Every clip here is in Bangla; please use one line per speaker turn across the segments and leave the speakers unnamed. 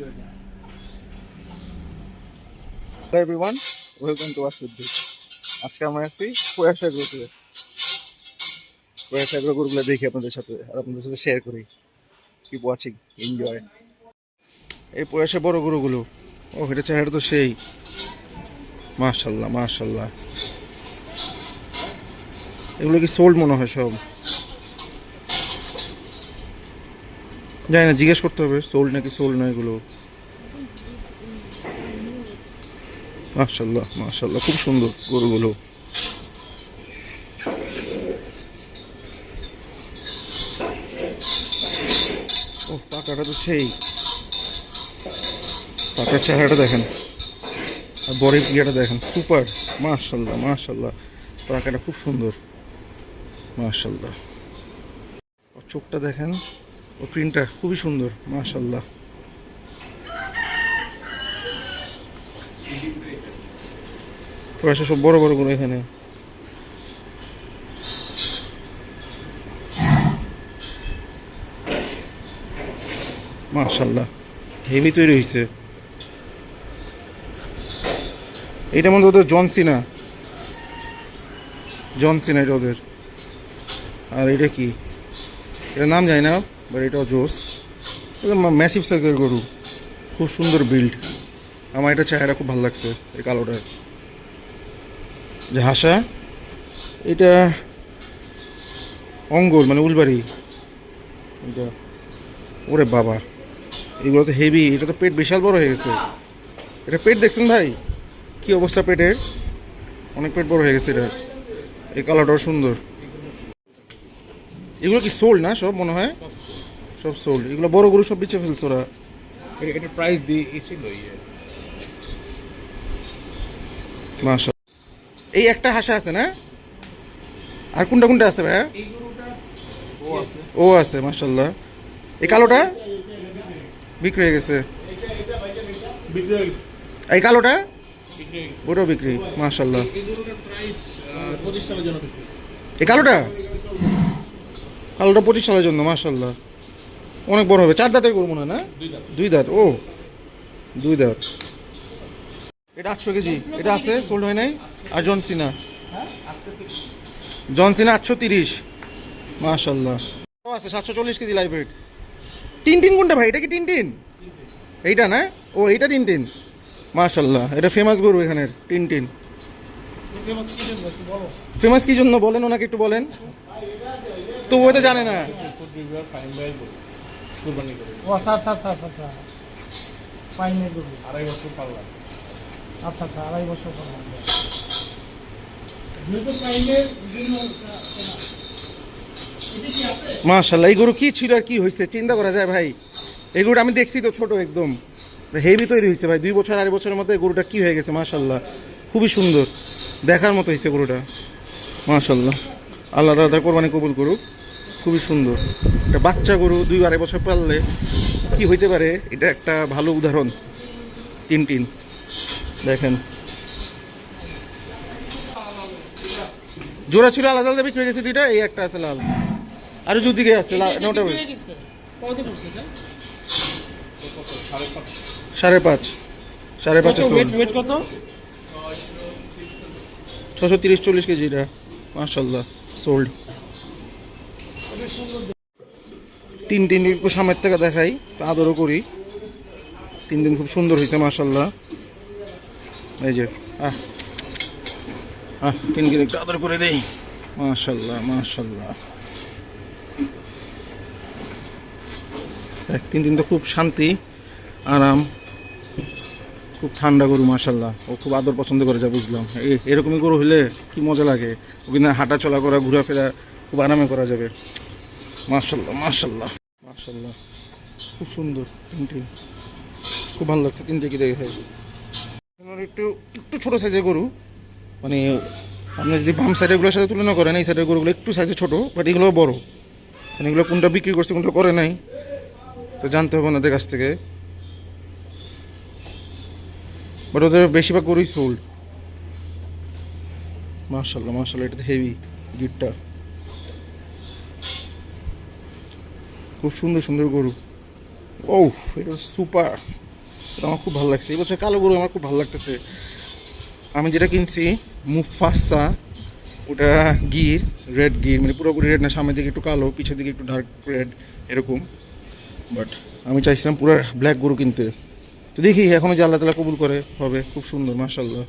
Hello everyone welcome to Suddhi আজকে আমরা আছি গ্রুপে। গ্রুপগুলো দেখি আপনাদের সাথে, আর আপনাদের সাথে শেয়ার করি। কিপ ওয়াচিং এনজয় এই প্রয়াসে বড় গরুগুলো ও এটা চেহারা তো সেই। মাশাল্লাহ মাশাল্লাহ। এগুলো কি সোল্ড মনে হয় সব? জানি না, জিজ্ঞেস করতে হবে সোল্ড নাকি সোল্ড না এগুলো। মাশাল্লাহ মাশাল্লাহ খুব সুন্দর গরুগুলো। ও, পাকাটা তো সেই। পাকার চেহারাটা দেখেন। আর বরের ইয়েটা দেখেন, সুপার। মাশাল্লাহ মাশাল্লাহ পাকাটা খুব সুন্দর। মাশাল্লাহ চোখটা দেখেন ও প্রিন্টটা খুবই সুন্দর মাশাল্লাহ পয়সা সব বড় বড় করে এখানে। মাশাল্লাহ হেভি তৈরি হয়েছে এটা মধ্যে ওদের জন সিনা জন সিনা এটা ওদের। আর এটা কি? এটা নাম জানি না। বাট এটাও জোস ম্যাসিভ সাইজের গরু। খুব সুন্দর বিল্ড আমার এটা চেহারা খুব ভালো লাগছে, এই কালোটার যে হাসা, এটা অঙ্গর মানে উলবাড়ি। এটা, ওরে বাবা। এগুলো তো হেভি এটা তো পেট বিশাল বড় হয়ে গেছে। এটা পেট দেখছেন ভাই? কি অবস্থা পেটের? অনেক পেট বড় হয়ে গেছে এটা। এই কালারটাও সুন্দর। এগুলো কি সোল না সব মনে হয়? সব সোল এগুলো বড় গরু সব বিচে ফেলছে ওরা।
এটা প্রাইস দিয়ে এসেছিল ইয়ে
মাশা এই একটা হাসা আছে না? আর কোনটা কোনটা আছে ভাইয়া?
এই গরুটা ও আছে।
ও আছে মাশাল্লাহ এই কালোটা? বিক্রি হয়ে গেছে। এই কালোটা? ওটাও বিক্রি মাশাল্লাহ
এই গরুটার প্রাইস পঁচিশ সালের জন্য বিক্রি
এই কালোটা? কালোটা পঁচিশ সালের জন্য মাশাল্লাহ অনেক বড় হবে। চার দাঁতের গরু মনে হয় না?
দুই
দাঁত। ও। দুই দাঁত। এটা আটশো কেজি। এটা আছে সোল্ড হয় নাই? আর জনসিনা জনসিনা আটশো তিরিশ। মাশাল্লাহ আছে সাতশো চল্লিশ কেজি লাইভ ওয়েট তিন তিন কোনটা ভাই? এটা কি তিন তিন এইটা না? ও এইটা তিন তিন মাশাল্লাহ এটা ফেমাস গরু এখানের তিন তিন
ফেমাস কি জন্য?
বলেন ওনাকে একটু বলেন। তো ও তো জানে না।
কুরবানি করে
ও আচ্ছা আচ্ছা আচ্ছা আচ্ছা আচ্ছা। গরু
আড়াই বছর পারলাম
আচ্ছা আচ্ছা আড়াই বছর
মাশাল্লাহ এই গরু কি ছিল আর কি হয়েছে চিন্তা করা যায় ভাই। এই গরুটা আমি দেখছি তো ছোট একদম। হেভি তৈরি হয়েছে ভাই। দুই বছর আড়াই বছরের মধ্যে গরুটা কি হয়ে গেছে মাশাল্লাহ খুবই সুন্দর। দেখার মতো হয়েছে গরুটা। মাশাল্লাহ আল্লাহ তালা তার কোরবানি কবুল করুক। খুবই সুন্দর। একটা বাচ্চা গরু দুই আড়াই বছর পারলে কি হইতে পারে? এটা একটা ভালো উদাহরণ। তিন তিন দেখেন। জোড়া ছিল আলাদা আলাদা বিক্রি গেছে দুইটা এই একটা আছে লাল। আরও দুদিকে আছে লাল না ওটা
কতদিন পড়ছে এটা?
সাড়ে পাঁচ।
সাড়ে পাঁচ
কত
ছশো তিরিশ চল্লিশ কেজি এটা। মার্শাল্লাহ সোল্ড তিন তিন একটু সামনের থেকে দেখাই আদরও করি। তিন দিন খুব সুন্দর হয়েছে মার্শাল্লাহ এই যে, আহ তিন দিন একটু আদর করে দেই। মার্শাল্লাহ এক, তিন দিন তো খুব শান্তি, আরাম, খুব ঠান্ডা গরু মাশাল্লাহ ও খুব আদর পছন্দ করে যা বুঝলাম। এরকমই গরু হলে কি মজা লাগে? ওখানে হাঁটা চলা করা, ঘোরাফেরা, খুব আরামে করা যাবে। মাশাল্লাহ মাশাল্লাহ মাশাল্লাহ খুব সুন্দর তিনটি। খুব ভালো লাগছে তিনটে কি দেখে। একটু একটু ছোটো সাইজের গরু। মানে আপনি যদি বাম সাইডেরগুলোর সাথে তুলনা করেন, এই সাইডের গরুগুলো একটু সাইজে ছোটো বাট এগুলো বড়। মানে এগুলো কোনটা বিক্রি করছে, কোনটা করে নাই, তো জানতে হবে ওনাদের কাছ থেকে। বাট ওদের বেশিরভাগ গরুই সোল্ড মার্শাল্লাহ মার্শাল্লাহ এটা হেভি গিটটা খুব সুন্দর সুন্দর গরু। ও এটা সুপার। এটা আমার খুব ভালো লাগছে। এই বছর কালো গরু আমার খুব ভালো লাগতেছে। আমি যেটা কিনছি, মুফাসা, ওটা গির, রেড গির মানে পুরোপুরি রেড না, সামনের দিকে একটু কালো, পিছের দিকে একটু ডার্ক রেড এরকম। বাট আমি চাইছিলাম পুরো ব্ল্যাক গরু কিনতে। তো দেখি, এখনও যে আল্লাহ তালা কবুল করে, হবে। খুব সুন্দর মাশাল্লাহ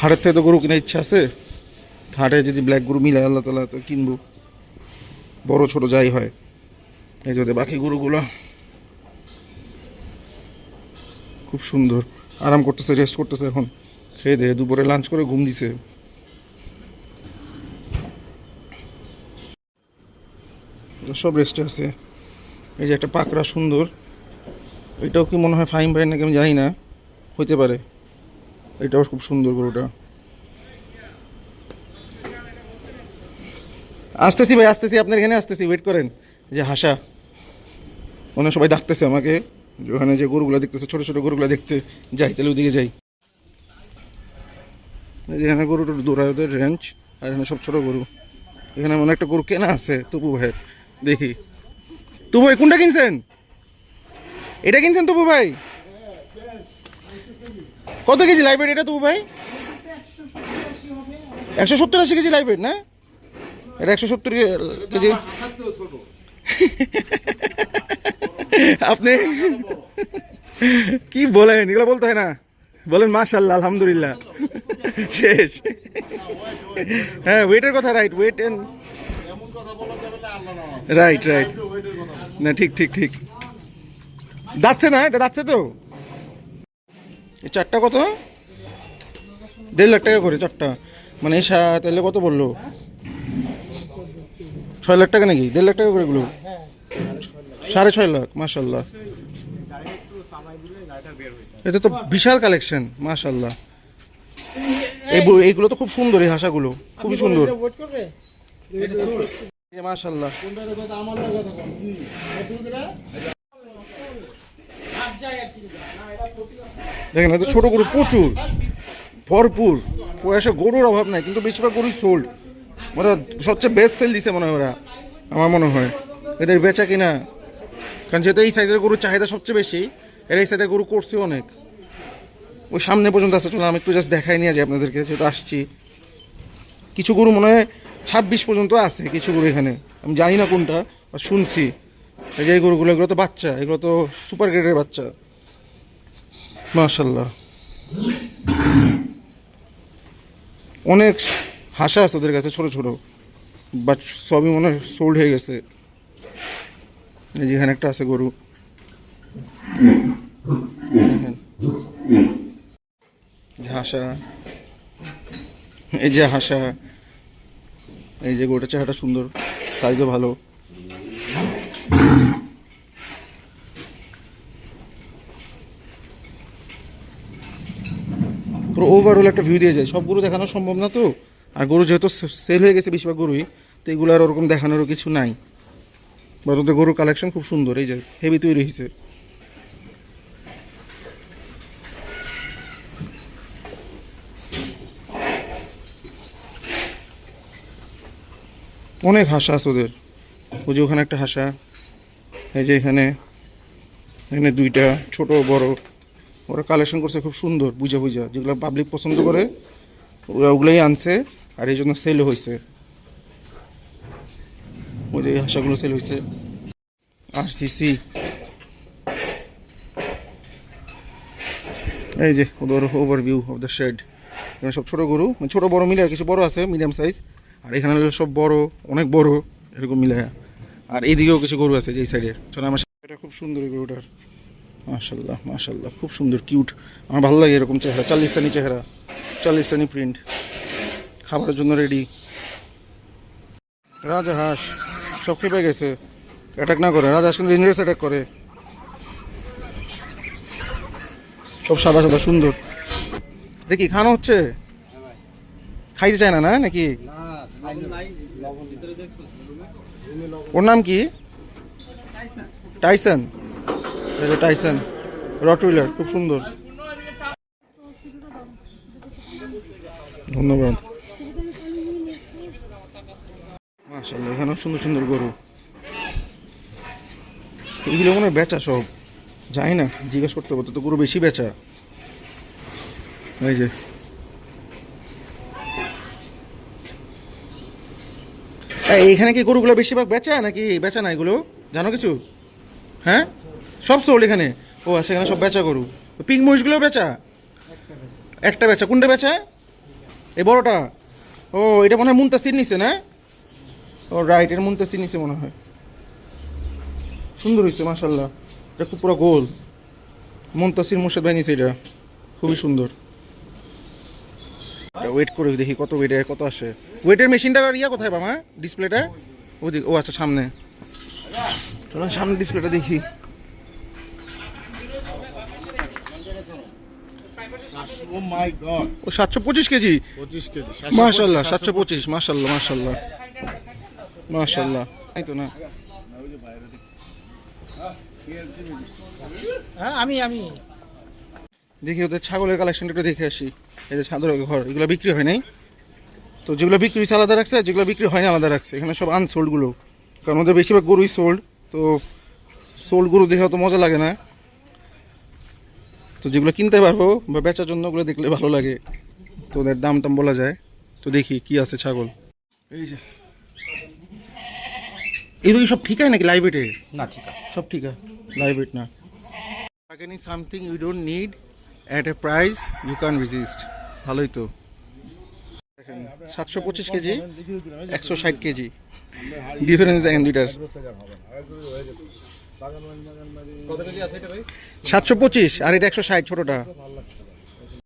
হাটের থেকে তো গরু কেনার ইচ্ছা আছে। হাটে যদি ব্ল্যাক গরু মিলে আল্লাহ তালা তো কিনবো। বড় ছোট যাই হয়। এই যে ওদের বাকি গরুগুলো। খুব সুন্দর। আরাম করতেছে রেস্ট করতেছে এখন। খেয়ে দিয়ে দুপুরে লাঞ্চ করে ঘুম দিছে। সব রেস্টে আছে। এই যে একটা পাকড়া সুন্দর। এটাও কি মনে হয় ফাইন বাইন নাকি আমি জানি না। হইতে পারে। এটাও খুব সুন্দর গরুটা। আসতেছি ভাই, আসতেছি, আপনার এখানে আসতেছি ওয়েট করেন। যে হাসা ওখানে সবাই ডাকতেছে আমাকে ওখানে যে গরুগুলো দেখতেছে, ছোট ছোট গরুগুলো দেখতে, যাই, তাহলে ওদিকে যাই। এখানে গরু দৌড়ায় ওদের রেঞ্জ আর এখানে সব ছোট গরু। এখানে মনে একটা গরু কেনা আছে, তবু ভাইয়ের, দেখি। তবু ভাই, কোনটা কিনছেন? এটা কিনছেন তবু ভাই? কত কেজি লাইভ এটা তবু ভাই? একশো সত্তর আশি কেজি লাইভ না? এটা একশো সত্তর কেজি। আপনি কি বলেন? এগুলো বলতে হয় না। বলেন মাশাল্লাহ আলহামদুলিল্লাহ। শেষ। হ্যাঁ ওয়েটের কথা রাইট ওয়েট রাইট রাইট না, ঠিক ঠিক ঠিক। যাচ্ছে না, এটা যাচ্ছে তো। এই চারটা কত? দেড় লাখ টাকা করে চারটা। মানে এই সা- তাহলে কত বলল? ছয় লাখ টাকা নাকি? দেড় লাখ টাকা করে
হ্যাঁ
সাড়ে ছয় লাখ মাশাল্লাহ এটা তো বিশাল কালেকশন মাশাল্লাহ এই এইগুলো তো খুব সুন্দর, এই হাসাগুলো। খুবই সুন্দর। দেখেন, এত ছোট গরু প্রচুর। ভরপুর। পয়সা গরুর অভাব নাই, কিন্তু বেশিরভাগ গরুই সোল্ড ওরা সবচেয়ে বেস্ট সেল দিছে মনে হয় ওরা, আমার মনে হয়। এদের বেচা কিনা, কারণ যেহেতু এই সাইজের গরুর চাহিদা সবচেয়ে বেশি, এর এই সাইজের গরু করছে অনেক। ওই সামনে পর্যন্ত আছে, চলো আমি একটু জাস্ট দেখাই নিয়ে যাই আপনাদেরকে, যেহেতু আসছি। কিছু গরু মনে হয় ছাব্বিশ পর্যন্ত আছে, কিছু গরু এখানে। আমি জানি না কোনটা বা শুনছি। এই যে এই গরুগুলো, এগুলো তো বাচ্চা, এগুলো তো সুপার গ্রেডের বাচ্চা। মাশাল্লাহ অনেক হাসা আছে ওদের কাছে, ছোট ছোট। বাট সবই মনে হয় সোল্ড হয়ে গেছে। এই যে এখানে একটা আছে গরু। হাসা এই যে হাসা এই যে গরুটা চেহারাটা সুন্দর সাইজও ভালো। পুরো ওভারঅল একটা ভিউ দিয়ে যায়। সব গরু দেখানো সম্ভব না তো? আর গরু যেহেতু সেল হয়ে গেছে বেশিরভাগ গরুই, তো এগুলো আর ওরকম দেখানোরও কিছু নাই। ওদের গরুর কালেকশন খুব সুন্দর, এই যে হেভি তৈরি হয়েছে। অনেক হাসা আছে ওদের। ওই যে ওখানে একটা হাসা, এই যে এখানে এখানে দুইটা, ছোট, বড়। ওরা কালেকশন করছে খুব সুন্দর, বুঝা বুঝা। যেগুলো পাবলিক পছন্দ করে ওগুলোই আনছে, আর এই জন্য সেল হয়েছে ওই যে হাঁসাগুলো সেল হয়েছে আর সিসি এই যে, ওদের ওভারভিউ অফ দ্য শেড এখানে সব ছোট গরু মানে ছোট, বড় মিলে কিছু বড় আছে মিডিয়াম সাইজ আর এখানে সব বড়, অনেক বড়, এরকম মিলে আর এইদিকেও কিছু গরু আছে যে সাইডে চলো আমার খুব সুন্দর গরুটার। মাশাল্লাহ মাশাল্লাহ খুব সুন্দর কিউট আমার ভালো লাগে এরকম চেহারা চাল্লিশতানি চেহারা। চাল্লিশতানি প্রিন্ট খাবারের জন্য রেডি রাজা হাঁস, সব খেপে গেছে। অ্যাটাক না করে, রাজা হাঁস কিন্তু ইংরেজ অ্যাটাক করে। সব সাদা সাদা, সুন্দর। কি খানো হচ্ছে? খাইতে চায় না না? নাকি? ওর নাম কি? টাইসন টাইসন রটউইলার খুব সুন্দর। ধন্যবাদ। মাশাল্লাহ এখানেও সুন্দর সুন্দর গরু। এগুলো মনে বেচা সব। যাই না জিজ্ঞেস করতে পারতো তো গরু বেশি বেচা। এই যে। এই, এইখানে কি গরুগুলো বেশিরভাগ বেচা নাকি বেচা না এগুলো? জানো কিছু? হ্যাঁ? সব সোল্ড এখানে। ও আচ্ছা এখানে সব বেচা গরু। পিঙ্ক মহিষগুলো বেচা? একটা বেচা। কোনটা বেচা? এই বড়টা? ও, এটা মনে হয় মুনতাসির নিছে, না? ও রাইট এটা মুনতাসির নিছে মনে হয়। সুন্দর হয়েছে মাশাল্লাহ এটা খুব পুরো গোল। মুনতাসির মুর্শিদ ভাই নিছে এটা। খুবই সুন্দর। ওয়েট করে দেখি কত ওয়েটে কত আসে। ওয়েটের মেশিনটা ইয়া কোথায় বাবা ডিসপ্লেটা ওদিকে ও আচ্ছা সামনে। চলো, সামনে ডিসপ্লেটা দেখি।
ও মাই গড
ও সাতশো পঁচিশ কেজি?
পঁচিশ কেজি
মাশাল্লাহ সাতশো পঁচিশ মাশাল্লাহ মাশাল্লাহ। মাশাল্লাহ। এই তো না।
হ্যাঁ আমি আমি।
দেখি ওদের ছাগলের কালেকশনটা একটু দেখে আসি। এই যে ছাদের ঘর এগুলো বিক্রি হয় নাই? তো যেগুলো বিক্রি হয়েছে আলাদা রাখছে আর যেগুলো বিক্রি হয় না আলাদা রাখছে। এখানে সব আনসোল্ডগুলো কারণ ওদের বেশিরভাগ গরুই সোল্ড তো সোল্ড গরু দেখে অত মজা লাগে না। তো যেগুলো কিনতে পারব বা বেচার জন্য ওগুলো দেখলে ভালো লাগে। তো ওদের দাম টাম বলা যায়। তো দেখি কি আছে ছাগল। এই যে। এগুলো সব ঠিক আছে নাকি লাইভ এটে
না ঠিক
সব ঠিক আছে লাইভ ইট না। Bargaining something you don't need at a price you can resist ভালোই তো। দেখেন সাতশো পঁচিশ কেজি একশো ষাট কেজি। ডিফারেন্স দেখেন দুইটার।
কত কেজি আছে এটা ভাই?
সাতশো পঁচিশ আর এটা একশো ষাট ছোটটা।
ভালো লাগছে।